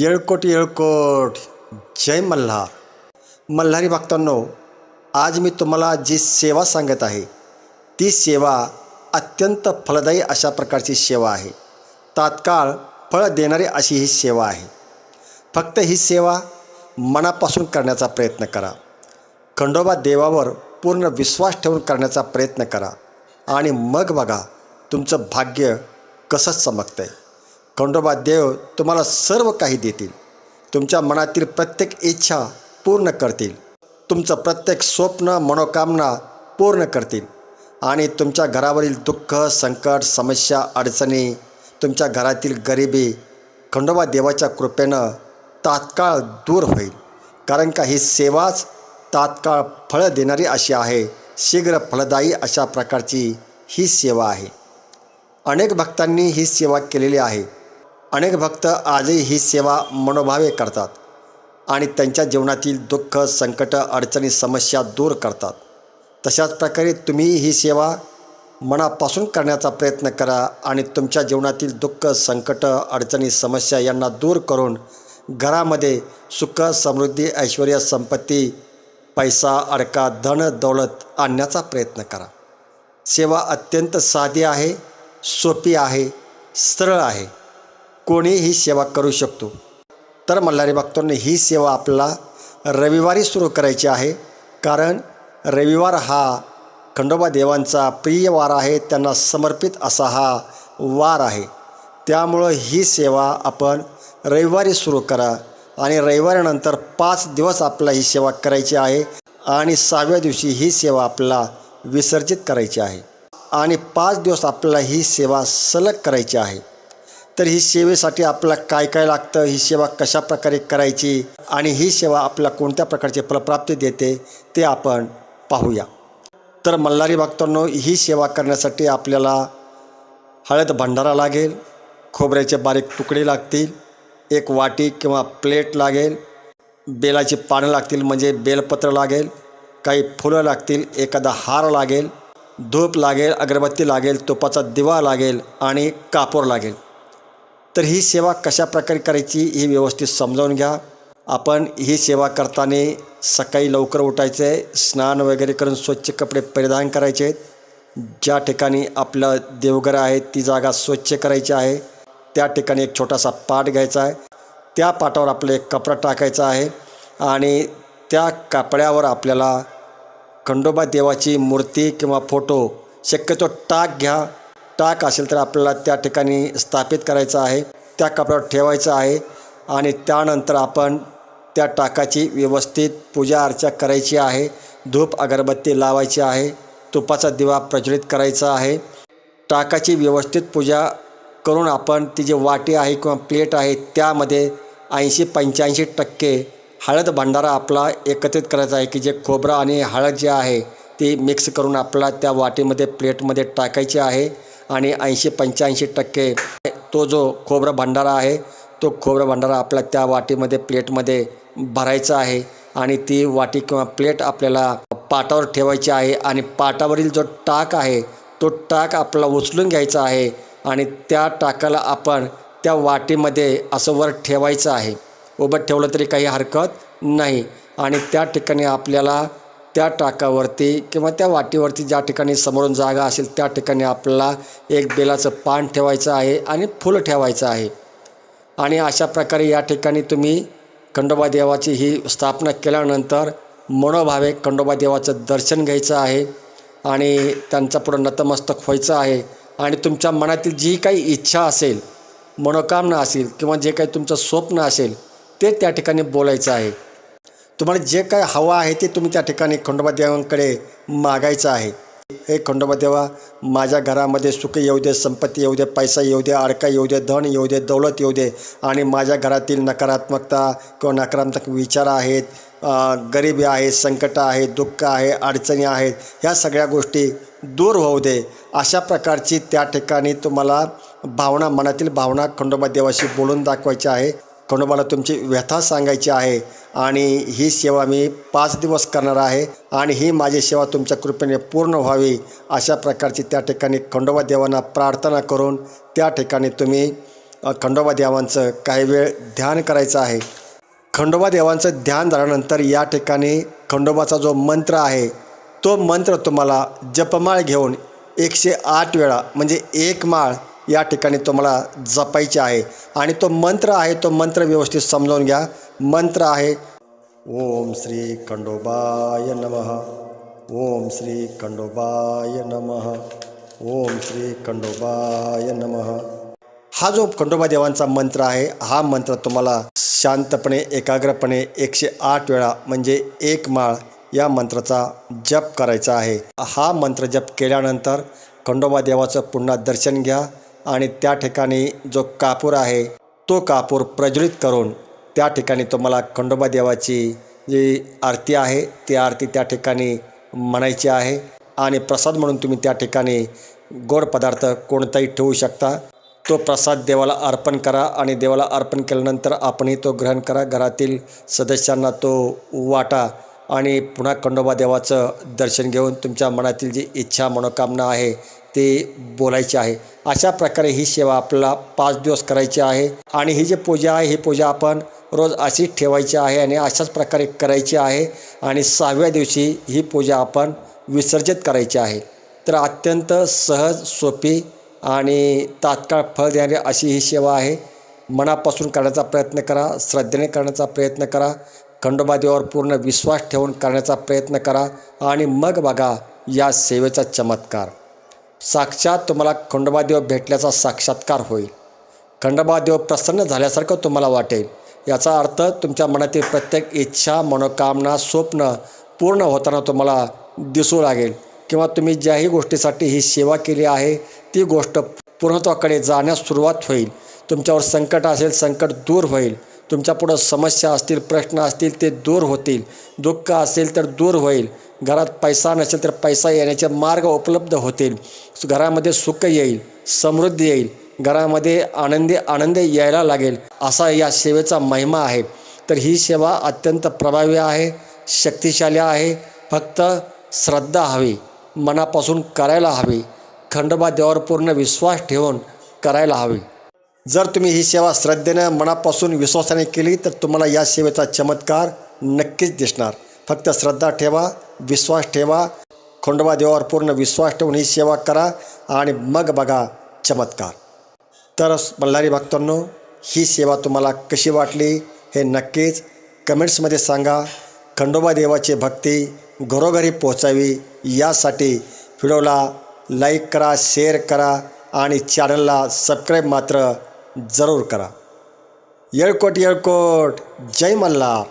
येळकोट येळकोट. जय मल्हार. मल्हारी भक्तांनो आज मी तुम्हाला जी सेवा सांगत आहे ती सेवा अत्यंत फलदायी अशा प्रकारची सेवा आहे. तात्काळ फळ देणारी अशी ही सेवा आहे. फक्त ही सेवा मनापासून करण्याचा प्रयत्न करा. खंडोबा देवावर पूर्ण विश्वास ठेवून करण्याचा प्रयत्न करा आणि मग बघा तुमचं भाग्य कसं चमकतं आहे खंडोबा देव तुम्हाला सर्व काही देतील. तुमच्या मनातील प्रत्येक इच्छा पूर्ण करतील. तुमचं प्रत्येक स्वप्न मनोकामना पूर्ण करतील. आणि तुमच्या घरावरील दुःख संकट समस्या अडचणी तुमच्या घरातील गरिबी खंडोबा देवाच्या कृपेनं तात्काळ दूर होईल. कारण का ही सेवाच तात्काळ फळं देणारी अशी आहे. शीघ्र फलदायी अशा प्रकारची ही सेवा आहे. अनेक भक्तांनी ही सेवा केलेली आहे. अनेक भक्त आजही ही सेवा मनोभावे करतात आणि त्यांच्या जीवनातील दुःख संकट अडचणी समस्या दूर करतात. तशाच प्रकारे तुम्ही ही सेवा मनापासून करण्याचा प्रयत्न करा आणि तुमच्या जीवनातील दुःख संकट अडचणी समस्या यांना दूर करून घरामध्ये सुख समृद्धी ऐश्वर संपत्ती पैसा अडका धन दौलत आणण्याचा प्रयत्न करा. सेवा अत्यंत साधी आहे सोपी आहे सरळ आहे. कोणीही ही सेवा करू शकतो. तर मल्हारी भक्तांनी ही सेवा आपल्याला रविवारी सुरू करायची आहे. कारण रविवार हा खंडोबा देवांचा प्रिय वार आहे त्यांना समर्पित असा हा वार आहे. त्यामुळं ही सेवा आपण रविवारी सुरू करा आणि रविवारीनंतर पाच दिवस आपल्याला ही सेवा करायची आहे आणि सहाव्या दिवशी ही सेवा आपल्याला विसर्जित करायची आहे. आणि पाच दिवस आपल्याला ही सेवा सलग करायची आहे. तर ही सेवेसाठी आपल्याला काय काय लागतं? ही सेवा कशा प्रकारे करायची? आणि ही सेवा आपल्याला कोणत्या प्रकारची फलप्राप्ती देते? ते आपण पाहूया. तर मल्हारी भक्तांनो ही सेवा करण्यासाठी आपल्याला हळद भंडारा लागेल खोबऱ्याचे बारीक तुकडे लागतील एक वाटी किंवा प्लेट लागेल बेलाची पानं लागतील म्हणजे बेलपत्र लागेल काही फुलं लागतील एखादा हार लागेल धूप लागेल अगरबत्ती लागेल तुपाचा दिवा लागेल आणि कापूर लागेल. तर ही सेवा कशा प्रकारे करायची ही व्यवस्थित समजावून घ्या. आपण ही सेवा करताना सकाळी लवकर उठायचं आहे स्नान वगैरे करून स्वच्छ कपडे परिधान करायचे. आहेत ज्या ठिकाणी आपलं देवघर आहे ती जागा स्वच्छ करायची आहे. त्या ठिकाणी एक छोटासा पाट घ्यायचा आहे. त्या पाटावर आपलं एक कपडा टाकायचा आहे आणि त्या कपड्यावर आपल्याला खंडोबा देवाची मूर्ती किंवा फोटो शक्यतो टाक घ्या. टाक असेल तर आपल्याला त्या ठिकाणी स्थापित करायचं आहे त्या कपड्यावर ठेवायचं आहे आणि त्यानंतर आपण त्या टाकाची व्यवस्थित पूजा अर्चा करायची आहे धूप अगरबत्ती लावायची आहे तुपाचा दिवा प्रज्वलित करायचा आहे. टाकाची व्यवस्थित पूजा करून आपण ती जी वाटी आहे किंवा प्लेट आहे त्यामध्ये ऐंशी पंच्याऐंशी टक्के हळद भंडारा आपला एकत्रित करायचा आहे की जे खोबरं आणि हळद जे आहे ती मिक्स करून आपला त्या वाटीमध्ये प्लेटमध्ये टाकायची आहे. आणि ऐंशी पंच्याऐंशी टक्के तो जो खोबरं भंडारा आहे तो खोबरं भंडारा आपल्या त्या वाटीमध्ये प्लेटमध्ये भरायचा आहे आणि ती वाटी किंवा प्लेट आपल्याला पाटावर ठेवायची आहे आणि पाटावरील जो टाक आहे तो टाक आपला उचलून घ्यायचा आहे आणि त्या टाकाला आपण त्या वाटीमध्ये असं वर ठेवायचं आहे. उभं ठेवलं तरी काही हरकत नाही आणि त्या ठिकाणी आपल्याला त्या टाकावरती किंवा त्या वाटीवरती ज्या ठिकाणी समोरून जागा असेल त्या ठिकाणी आपल्याला एक बेलाचं पान ठेवायचं आहे आणि फुलं ठेवायचं आहे. आणि अशा प्रकारे या ठिकाणी तुम्ही खंडोबा देवाची ही स्थापना केल्यानंतर मनोभावे खंडोबा देवाचं दर्शन घ्यायचं आहे आणि त्यांचा पुढं नतमस्तक व्हायचं आहे. आणि तुमच्या मनातील जी काही इच्छा असेल मनोकामना असेल किंवा जे काही तुमचं स्वप्न असेल ते त्या ठिकाणी बोलायचं आहे. तुम्हाला जे काय हवं आहे ते तुम्ही त्या ठिकाणी खंडोबा देवांकडे मागायचं आहे. हे खंडोबा देवा माझ्या घरामध्ये सुख येऊ दे संपत्ती येऊ दे पैसा येऊ दे अडका येऊ दे धन येऊ दे दौलत येऊ दे आणि माझ्या घरातील नकारात्मकता किंवा नकारात्मक विचार आहेत गरिबी आहे संकट आहे दुःख आहे अडचणी आहेत ह्या सगळ्या गोष्टी दूर होऊ दे. अशा प्रकारची त्या ठिकाणी तुम्हाला भावना मनातील भावना खंडोबा देवाशी बोलून दाखवायची आहे. खंडोबाला तुमची व्यथा सांगायची आहे. आणि ही सेवा मी पाच दिवस करणार आहे आणि ही माझी सेवा तुमच्या कृपेने पूर्ण व्हावी. अशा प्रकारची त्या ठिकाणी खंडोबा देवांना प्रार्थना करून त्या ठिकाणी तुम्ही खंडोबा देवांचं काही वेळ ध्यान करायचं आहे. खंडोबा देवांचं ध्यान झाल्यानंतर या ठिकाणी खंडोबाचा जो मंत्र आहे तो मंत्र तुम्हाला जपमाळ घेऊन एकशे आठ वेळा म्हणजे एक माळ या ठिकाणी तुम्हाला जपायचे आहे. आणि तो मंत्र आहे तो मंत्र व्यवस्थित समजावून घ्या. मंत्र आहे. ओम श्री खंडोबाय नमः. ओम श्री खंडोबाय नमः. ओम श्री खंडोबाय नमः. हा जो खंडोबा देवांचा मंत्र आहे हा मंत्र तुम्हाला शांतपणे एकाग्रपणे एकशे आठ वेळा म्हणजे एक माळ या मंत्राचा जप करायचा आहे. हा मंत्र जप केल्यानंतर खंडोबा देवाचं पुन्हा दर्शन घ्या आणि त्या ठिकाणी जो कापूर आहे तो कापूर प्रज्वलित करून त्या ठिकाणी तुम्हाला खंडोबा देवाची जी आरती आहे ती आरती त्या ठिकाणी म्हणायची आहे. आणि प्रसाद म्हणून तुम्ही त्या ठिकाणी गोड पदार्थ कोणताही ठेवू शकता. तो प्रसाद देवाला अर्पण करा आणि देवाला अर्पण केल्यानंतर आपणही तो ग्रहण करा. घरातील सदस्यांना तो वाटा आणि पुन्हा खंडोबा देवाचं दर्शन घेऊन तुमच्या मनातील जी इच्छा मनोकामना आहे ते बोलायची आहे. अशा प्रकारे ही सेवा आपल्याला पाच दिवस करायची आहे. आणि ही जी पूजा आहे ही पूजा आपण रोज अशीच ठेवायची आहे आणि अशाच प्रकारे करायची आहे. आणि सहाव्या दिवशी ही पूजा आपण विसर्जित करायची आहे. तर अत्यंत सहज सोपी आणि तात्काळ फळ देणारी अशी ही सेवा आहे. मनापासून करण्याचा प्रयत्न करा श्रद्धेने करण्याचा प्रयत्न करा खंडोबादेवावर पूर्ण विश्वास ठेवून करण्याचा प्रयत्न करा आणि मग बघा या सेवेचा चमत्कार. साक्षात तुम्हाला खंडोबादेव भेटल्याचा साक्षात्कार होईल. खंडोबादेव प्रसन्न झाल्यासारखं तुम्हाला वाटेल. याचा अर्थ तुमच्या मनातील प्रत्येक इच्छा मनोकामना स्वप्न पूर्ण होताना तुम्हाला दिसू लागेल. किंवा तुम्ही ज्याही गोष्टीसाठी ही सेवा केली आहे ती गोष्ट पूर्णत्वाकडे जाण्यास सुरुवात होईल. तुमच्यावर संकट असेल संकट दूर होईल. तुमच्यापुढं समस्या असतील प्रश्न असतील ते दूर होतील. दुःख असेल तर दूर होईल. घरात पैसा नसेल तर पैसा येण्याचे मार्ग उपलब्ध होतील. घरामध्ये सुख येईल समृद्धी येईल. घरामध्ये आनंदी आनंद यायला लागेल असा या सेवेचा महिमा आहे. तर ही सेवा अत्यंत प्रभावी आहे शक्तिशाली आहे. फक्त श्रद्धा हवी मनापासून करायला हवी. खंडोबा देवावर पूर्ण विश्वास ठेवून करायला हवी. जर तुम्ही ही सेवा श्रद्धेनं मनापासून विश्वासाने केली तर तुम्हाला या सेवेचा चमत्कार नक्कीच दिसणार. फक्त श्रद्धा ठेवा विश्वास ठेवा. खंडोबा देवावर पूर्ण विश्वास ठेवून ही सेवा करा आणि मग बघा चमत्कार. तर मल्हारी भक्तांनो ही सेवा तुम्हाला कशी वाटली हे नक्कीच कमेंट्समध्ये सांगा. खंडोबा देवाची भक्ती घरोघरी पोहोचावी यासाठी व्हिडिओला लाईक करा शेअर करा आणि चॅनलला सबस्क्राईब मात्र जरूर करा. येळकोट येळकोट जय मल्हार.